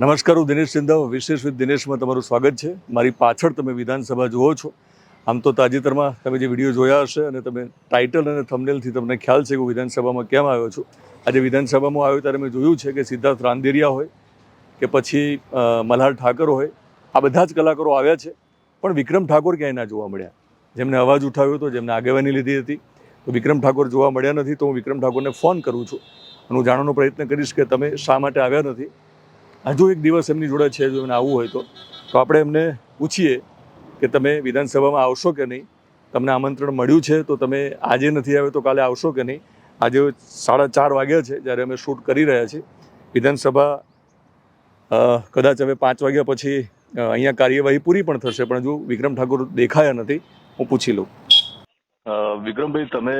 નમસ્કાર, હું દિનેશ સિંધવ. વિશેષ વિથ દિનેશમાં તમારું સ્વાગત છે. મારી પાછળ તમે વિધાનસભા જુઓ છો. આમ તો તાજેતરમાં તમે જે વીડિયો જોયા હશે અને તમે ટાઇટલ અને થંબનેલથી તમને ખ્યાલ છે કે હું વિધાનસભામાં કેમ આવ્યો છું. આજે વિધાનસભામાં આવ્યો ત્યારે મેં જોયું છે કે સિદ્ધાર્થ રાંદેરિયા હોય કે પછી મલ્હાર ઠાકર હોય, આ બધા જ કલાકારો આવ્યા છે. પણ વિક્રમ ઠાકોર ક્યાંય ના જોવા મળ્યા? જેમને અવાજ ઉઠાવ્યો હતો, જેમને આગેવાની લીધી હતી. તો વિક્રમ ઠાકોર જોવા મળ્યા નથી, તો હું વિક્રમ ઠાકોરને ફોન કરું છું. હું જાણવાનો પ્રયત્ન કરીશ કે તમે શા માટે આવ્યા નથી? હજુ એક દિવસ એમની જોડે છે, જો એમને આવવું હોય તો. તો આપણે એમને પૂછીએ કે તમે વિધાનસભામાં આવશો કે નહીં? તમને આમંત્રણ મળ્યું છે, તો તમે આજે નથી આવ્યો તો કાલે આવશો કે નહીં? આજે સાડા ચાર વાગ્યા છે, જ્યારે અમે શૂટ કરી રહ્યા છીએ. વિધાનસભા કદાચ હવે પાંચ વાગ્યા પછી અહીંયા કાર્યવાહી પૂરી પણ થશે, પણ હજુ વિક્રમ ઠાકોર દેખાયા નથી. હું પૂછી લઉં. વિક્રમભાઈ, તમે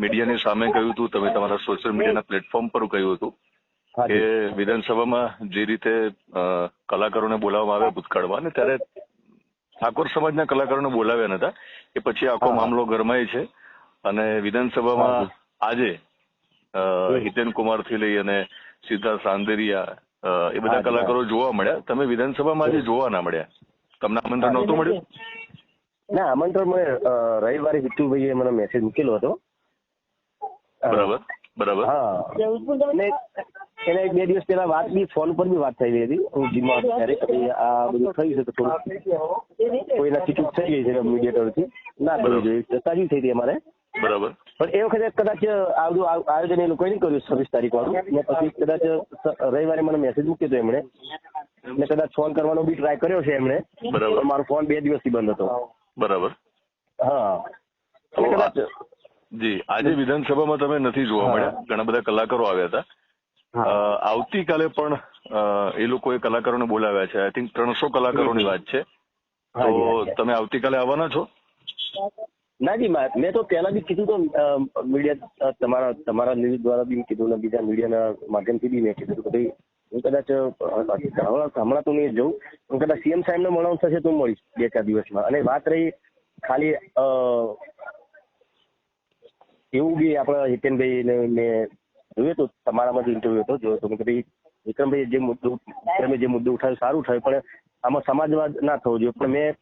મીડિયાની સામે કહ્યું હતું, તમે તમારા સોશિયલ મીડિયાના પ્લેટફોર્મ પર કહ્યું હતું. કે વિધાનસભામાં જે રીતે કલાકારોને બોલાવવામાં આવ્યા ભૂતકાળમાં અને ત્યારે ઠાકોર સમાજના કલાકારોને બોલાવ્યા નતા એ પછી આખો મામલો ગરમાય છે. અને વિધાનસભામાં આજે હિતેન કુમારથી લઈ અને સિદ્ધાર્થ સાંદેરિયા એ બધા કલાકારો જોવા મળ્યા. તમે વિધાનસભામાં આજે જોવા ના મળ્યા? તમને આમંત્રણ નહોતું મળ્યું? ના આમંત્રણ મને રવિવારે હિતુભાઈએ મને મેસેજ મૂકેલો હતો. બરાબર બરાબર. હા. ને એને બે દિવસ પહેલા વાત બી ફોન પર બી વાત થઈ ગઈ હતી. હું જીમમાં ત્યારે આ બધું થયું છે તો થોડું કોઈના ચૂક થઈ ગઈ છે મીડિયેટરથી ના કરવું જોઈએ તાજી થઈ હતી અમારે. બરાબર. પણ એ વખતે કદાચ આ બધું આયોજન એ લોકોએ નહીં કર્યું છવ્વીસ તારીખ વાળું ને પછી કદાચ રવિવારે મને મેસેજ મૂક્યો હતો એમણે. ને કદાચ ફોન કરવાનો બી ટ્રાય કર્યો છે એમણે. બરાબર. મારો ફોન બે દિવસથી બંધ હતો. બરાબર. હા. કદાચ જી આજે વિધાનસભામાં તમે નથી જોવા મળ્યા. ઘણા બધા કલાકારો આવ્યા હતા. આવતીકાલે પણ એ લોકોએ કલાકારોને બોલાવ્યા છે. આઈ થિંક ત્રણસો કલાકારોની વાત છે. તો તમે આવતીકાલે આવવાના છો? ના જી મેં તો પહેલા બી કીધું તો મીડિયા તમારા તમારા ન્યૂઝ દ્વારા બી કીધું ને બીજા મીડિયાના માધ્યમથી બી મેં કીધું કે ભાઈ હું કદાચ હમણાં તો નહીં જઉં હું કદાચ સીએમ સાહેબને મળવાનું થશે તો મળીશ બે ચાર દિવસમાં. અને વાત રહી ખાલી એવું બી આપણા હિતેનભાઈને મેં જોયું તો તમારામાં જ ઇન્ટરવ્યુ હતો જોયો તો કે ભાઈ વિક્રમભાઈ જે મુદ્દો વિક્રમે જે મુદ્દો ઉઠાવ્યો સારું થયું પણ આમાં સમાજવાદ ના થવો જોઈએ. પણ મેં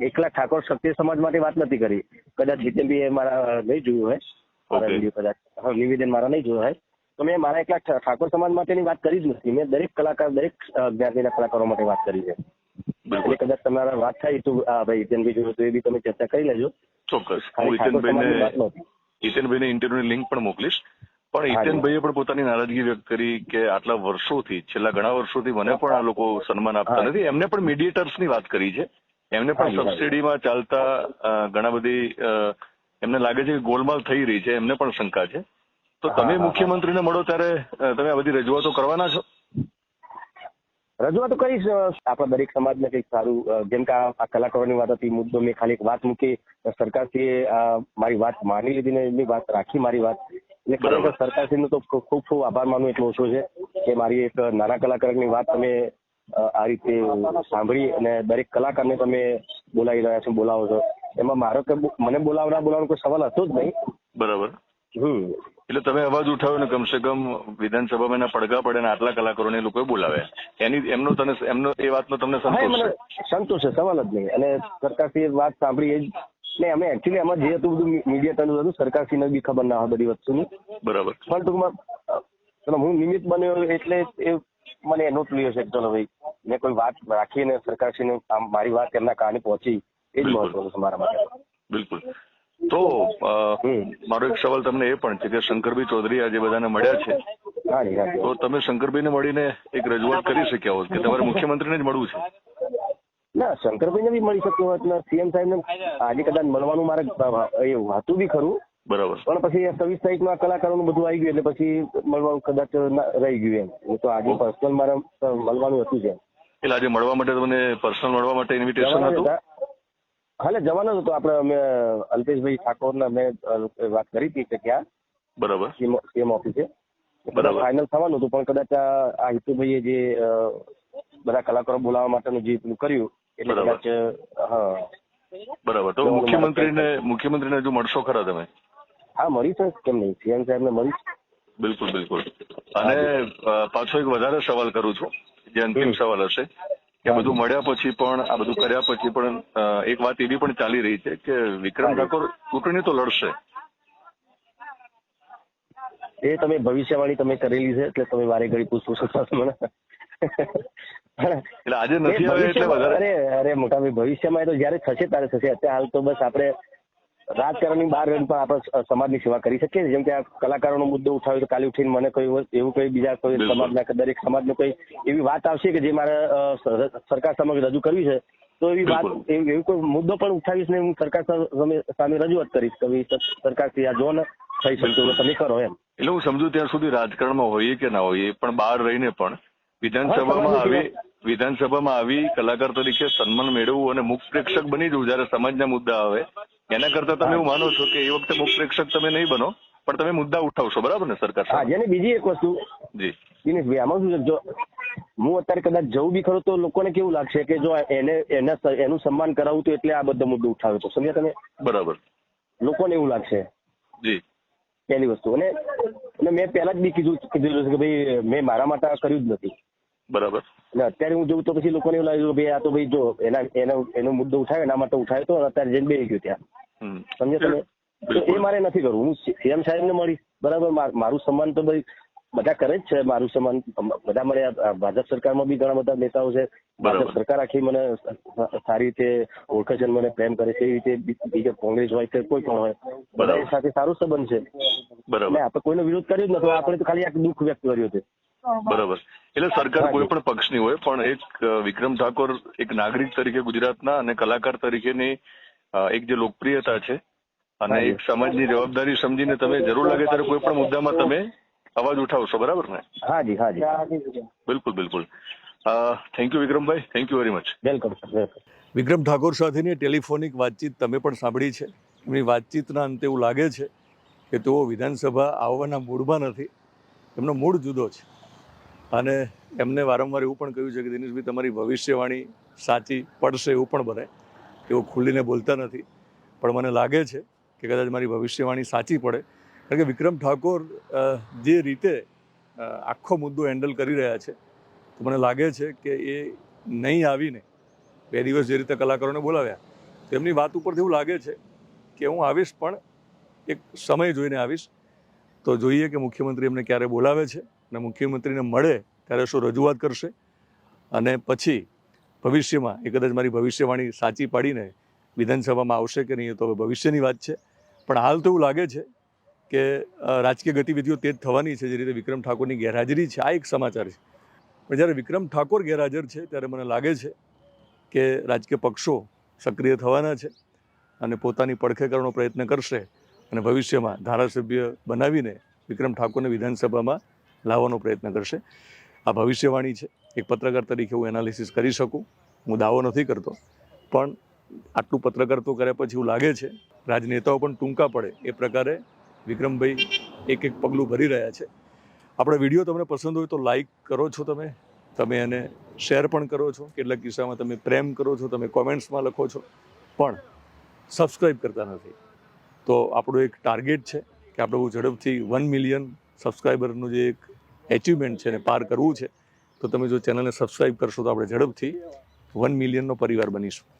એકલા ઠાકોર ક્ષત્રિય સમાજ માટે વાત નથી કરી. કદાચ જીતેનભાઈ મારા નહીં જોયું હોય મારા વીડિયો કદાચ નિવેદન મારા નહીં જોયું હોય તો મેં મારા એકલા ઠાકોર સમાજ માટેની વાત કરી જ નથી. મેં દરેક કલાકાર દરેક જ્ઞાતિના કલાકારો માટે વાત કરી છે. એટલે કદાચ તમારા વાત થાય તો ભાઈ જીતેનભાઈ જોયું તો એ બી તમે ચર્ચા કરી લેજો. ચોક્કસ. હું ઇન્ટરવ્યુની લિંક પણ મોકલીશ. પણ હિતેનભાઈએ પણ પોતાની નારાજગી વ્યક્ત કરી કે આટલા વર્ષોથી છેલ્લા ઘણા વર્ષોથી મને પણ આ લોકો સન્માન આપતા નથી. એમને પણ મીડિયેટર્સની વાત કરી છે. એમને પણ. સબસિડીમાં ચાલતા ઘણા બધી એમને લાગે છે કે ગોલમાલ થઈ રહી છે. એમને પણ શંકા છે. તો તમે. મુખ્યમંત્રીને મળો ત્યારે તમે આ બધી રજૂઆતો કરવાના છો? રજૂઆત કરીશ. આપણા દરેક સમાજને કંઈક સારું જેમ કે આ આ કલાકારોની વાત હતી મુદ્દો મેં ખાલી એક વાત મૂકી. સરકારશ્રીએ મારી વાત માની લીધી ને એમની વાત રાખી મારી વાત. બરાબર. ખરેખર સરકારશ્રીનો તો ખૂબ ખૂબ આભાર માનું એટલો ઓછો છે કે મારી એક નાના કલાકારની વાત તમે આ રીતે સાંભળી અને દરેક કલાકારને તમે બોલાવી રહ્યા છો બોલાવો છો. એમાં મારો કે મને બોલાવના બોલાવવાનો કોઈ સવાલ હતો જ નહીં. બરાબર. હમ. એટલે તમે અવાજ ઉઠાવ્યો ને કમસે કમ વિધાનસભામાં એના પડઘા પડે ને આટલા કલાકારોને એ લોકોએ બોલાવ્યા. એની એમનો તને એમનો એ વાતનો તમને સંતોષ છે? સંતોષ છે સવાલ જ નહીં. અને સરકારશ્રીએ વાત સાંભળી એ જ ને અમે એકચ્યુઅલી આમાં જે હતું બધું મીડિયા ચાલુ હતું સરકારશ્રીને બી ખબર ના હોય બધી વસ્તુની. બરાબર. પણ ટૂંકમાં ચલો હું નિમિત્ત બન્યો એટલે એ મને એનો લ્યો છે ચલો ભાઈ મેં કોઈ વાત રાખીને સરકારશ્રીને આમ મારી વાત એમના કાને પહોંચી એ જ. મહત્વનું છે મારા માટે. બિલકુલ. તો. મારો એક સવાલ તમને એ પણ છે કે શંકરભાઈ ચૌધરી આજે બધાને મળ્યા છે. તો તમે શંકરભાઈને મળીને એક રજૂઆત કરી શક્યા હોત કે તમારે મુખ્યમંત્રીને જ મળવું છે. ના શંકરભાઈને બી મળી શક્યો હોત ને સીએમ સાહેબને આજે કદાચ મળવાનું મારે એ હતું બી ખરું. બરાબર. પણ પછી છવ્વીસ તારીખમાં કલાકારોનું બધું આવી ગયું એટલે પછી મળવાનું કદાચ રહી ગયું એમ. તો આજે પર્સનલ મારે મળવાનું હતું છે એટલે આજે મળવા માટે તમને પર્સનલ મળવા માટે ઇન્વિટેશન હતું? હાલે જવાનો હતો. આપણે અમે અલ્પેશભાઈ ઠાકોરના મેં વાત કરી હતી કે ક્યાં બરાબર સીએમ ઓફિસે. બરાબર. ફાઇનલ થવાનું હતું પણ કદાચ આ હિતુભાઈએ જે બધા કલાકારો બોલાવવા માટેનું જે કર્યું એટલે બરાબર. કદાચ હા. બરાબર. તો મુખ્યમંત્રીને મુખ્યમંત્રીને હજુ મળશો ખરા તમે? હા મળી છે. કેમ નહીં? સીએમ સાહેબને મળીશ બિલકુલ બિલકુલ. અને પાછો એક વધારે સવાલ કરું છું. જે અંતિમ સવાલ હશે. કે બધું મળ્યા પછી પણ આ બધું કર્યા પછી પણ એક વાત એવી પણ ચાલી રહી છે કે વિક્રમ. ઠાકોર ચૂંટણી તો લડશે. એ તમે ભવિષ્યવાણી તમે કરેલી છે એટલે તમે વારે ઘડી પૂછવું છો મને. એટલે આજે નથી આવે એટલે ભવિષ્યમાં- વધારે અરે અરે મોટા ભાઈ ભવિષ્યમાં એ તો જયારે થશે ત્યારે થશે અત્યારે હાલ તો બસ આપણે રાજકારણની બહાર રહીને પણ આપણે સમાજની સેવા કરી શકીએ. જેમ કે આ કલાકારોનો મુદ્દો ઉઠાવ્યો તો કાલે ઉઠીને મને કોઈ એવું કોઈ બીજા કોઈ. સમાજના દરેક સમાજનો કોઈ એવી વાત આવશે કે જે મારે સરકાર સમક્ષ રજૂ કરવી છે તો એવી વાત. એવી કોઈ મુદ્દો પણ ઉઠાવીશ ને હું સરકાર સામે રજૂઆત કરીશ કે સરકારથી આ જો ને થઈ શકતું તમે કરો એમ એટલે હું સમજુ ત્યાં સુધી રાજકારણમાં હોઈએ કે ના હોઈએ પણ બહાર રહીને પણ વિધાનસભામાં આવી વિધાનસભામાં આવી કલાકાર તરીકે સન્માન મેળવવું અને મુખ પ્રેક્ષક બની જવું જયારે સમાજના મુદ્દા આવે એના કરતા તમે એવું માનો છો કે એ વખતે મુખ પ્રેક્ષક તમે નહીં બનો પણ તમે મુદ્દા ઉઠાવશો બરાબર ને સરકાર હા જેને બીજી એક વસ્તુ. જી. દિનેશભાઈ આમાં શું જો હું અત્યારે કદાચ જવું બી ખરો તો લોકોને કેવું લાગશે કે જો એને એના એનું સન્માન કરાવું તો એટલે આ બધો મુદ્દો ઉઠાવ્યો તો. સમજ્યા તમે? બરાબર. લોકોને એવું લાગશે. જી. પહેલી વસ્તુ. અને અને મેં પહેલા જ બી કીધું કીધું છે કે ભાઈ મેં મારા માટે આ કર્યું જ નથી. બરાબર. અને અત્યારે હું જોઉં તો પછી લોકોને એવું લાગ્યું ભાઈ આ તો ભાઈ જો એના એનો એનો મુદ્દો ઉઠાવ્યો એના માટે ઉઠાવ્યો તો અત્યારે જઈને બેસી ગયો ત્યાં. હમ. તમે? તો એ મારે નથી કરવું. હું સીએમ સાહેબ ને મળી. બરાબર? મારું સન્માન તો ભાઈ બધા કરે જ છે. મારું સન્માન બધા મળે ભાજપ સરકારમાં બી ઘણા બધા નેતાઓ છે. ભાજપ સરકાર આખી મને સારી રીતે ઓળખે છે મને પ્રેમ કરે છે. એવી રીતે બીજા કોંગ્રેસ હોય કે કોઈ પણ હોય. બધા સાથે સારો સંબંધ છે. બરાબર. આપણે કોઈનો વિરોધ કર્યો જ નથી. આપણે તો ખાલી એક દુઃખ વ્યક્ત કર્યું છે. બરાબર. એટલે સરકાર કોઈ પણ પક્ષની હોય પણ એક વિક્રમ ઠાકોર એક નાગરિક તરીકે ગુજરાતના અને કલાકાર તરીકેની એક જે લોકપ્રિયતા છે અને. એક સમાજની જવાબદારી સમજીને તમે જરૂર લાગે ત્યારે કોઈ પણ મુદ્દામાં તમે અવાજ ઉઠાવશો બરાબર ને? હાજી હાજી બિલકુલ બિલકુલ. Thank you Vikrambhai. Thank you very much welcome. Vikram Thakor સાથેની ટેલિફોનિક વાતચીત તમે પણ સાંભળી છે. એમની વાતચીતના અંતે એવું લાગે છે કે તેઓ વિધાનસભા આવવાના મૂડમાં નથી. એમનો મૂડ જુદો છે. અને એમને વારંવાર એવું પણ કહ્યું છે કે દિનેશભાઈ, તમારી ભવિષ્યવાણી સાચી પડશે એવું પણ બને તેઓ ખુલ્લીને બોલતા નથી. પણ મને લાગે છે કે કદાચ મારી ભવિષ્યવાણી સાચી પડે. કારણ કે વિક્રમ ઠાકોર જે રીતે આખો મુદ્દો હેન્ડલ કરી રહ્યા છે, તો મને લાગે છે કે એ નહીં આવીને બે દિવસ જે રીતે કલાકારોને બોલાવ્યા, તો એમની વાત ઉપરથી એવું લાગે છે કે હું આવીશ પણ એક સમય જોઈને આવીશ. તો જોઈએ કે મુખ્યમંત્રી એમને ક્યારે બોલાવે છે. અને મુખ્યમંત્રીને મળે ત્યારે શું રજૂઆત કરશે? અને પછી ભવિષ્યમાં, એ કદાચ મારી ભવિષ્યવાણી સાચી પાડીને વિધાનસભામાં આવશે કે નહીં એ તો હવે ભવિષ્યની વાત છે. પણ હાલ તો એવું લાગે છે કે રાજકીય ગતિવિધિઓ તેજ થવાની છે, જે રીતે વિક્રમ ઠાકોરની ગેરહાજરી છે. આ એક સમાચાર છે. પણ જ્યારે વિક્રમ ઠાકોર ગેરહાજર છે, ત્યારે મને લાગે છે કે રાજકીય પક્ષો સક્રિય થવાના છે અને પોતાની પડખે કરવાનો પ્રયત્ન કરશે અને ભવિષ્યમાં ધારાસભ્ય બનાવીને વિક્રમ ઠાકોરને વિધાનસભામાં લાવવાનો પ્રયત્ન કરશે. આ ભવિષ્યવાણી છે. એક પત્રકાર તરીકે હું એનાલિસિસ કરી શકું. હું દાવો નથી કરતો. પણ આટલું પત્રકાર તો કર્યા પછી એવું લાગે છે. રાજનેતાઓ પણ ટૂંકા પડે. એ પ્રકારે વિક્રમભાઈ એક એક પગલું ભરી રહ્યા છે. આપણો વીડિયો તમને પસંદ હોય તો લાઈક કરો છો તમે. તમે એને શેર પણ કરો છો. કેટલાક કિસ્સામાં તમે પ્રેમ કરો છો. તમે કોમેન્ટ્સમાં લખો છો. પણ સબસ્ક્રાઈબ કરતા નથી. તો આપણું એક ટાર્ગેટ છે કે આપણે બહુ ઝડપથી વન મિલિયન સબસ્ક્રાઈબરનું જે એક એચિવમેન્ટ છે એને પાર કરવું છે, તો તમે જો ચેનલને સબસ્ક્રાઈબ કરશો તો આપણે ઝડપથી વન મિલિયનનો પરિવાર બનીશું.